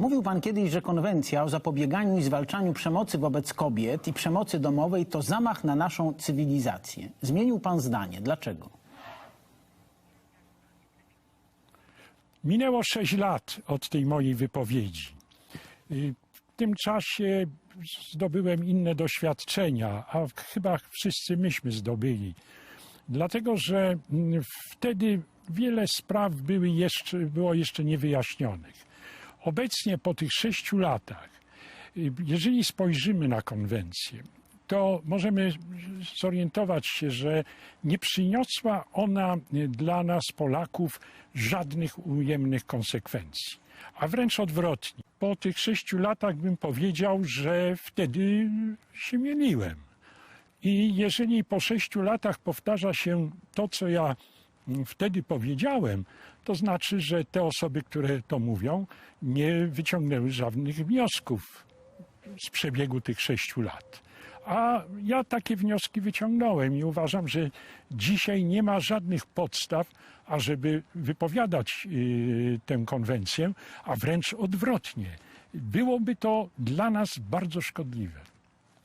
Mówił pan kiedyś, że konwencja o zapobieganiu i zwalczaniu przemocy wobec kobiet i przemocy domowej to zamach na naszą cywilizację. Zmienił pan zdanie. Dlaczego? Minęło 6 lat od tej mojej wypowiedzi. Y, W tym czasie zdobyłem inne doświadczenia, a chyba wszyscy myśmy zdobyli. Dlatego, że mm, wtedy wiele spraw były jeszcze, było jeszcze niewyjaśnionych. Obecnie po tych sześciu latach, y, jeżeli spojrzymy na konwencję, to możemy zorientować się, że nie przyniosła ona y, dla nas, Polaków, żadnych ujemnych konsekwencji. A wręcz odwrotnie. Po tych sześciu latach bym powiedział, że wtedy się mieliłem. I jeżeli po sześciu latach powtarza się to, co ja wtedy powiedziałem, to znaczy, że te osoby, które to mówią, nie wyciągnęły żadnych wniosków z przebiegu tych sześciu lat. A ja takie wnioski wyciągnąłem i uważam, że dzisiaj nie ma żadnych podstaw, ażeby wypowiadać y, tę konwencję, a wręcz odwrotnie. Byłoby to dla nas bardzo szkodliwe.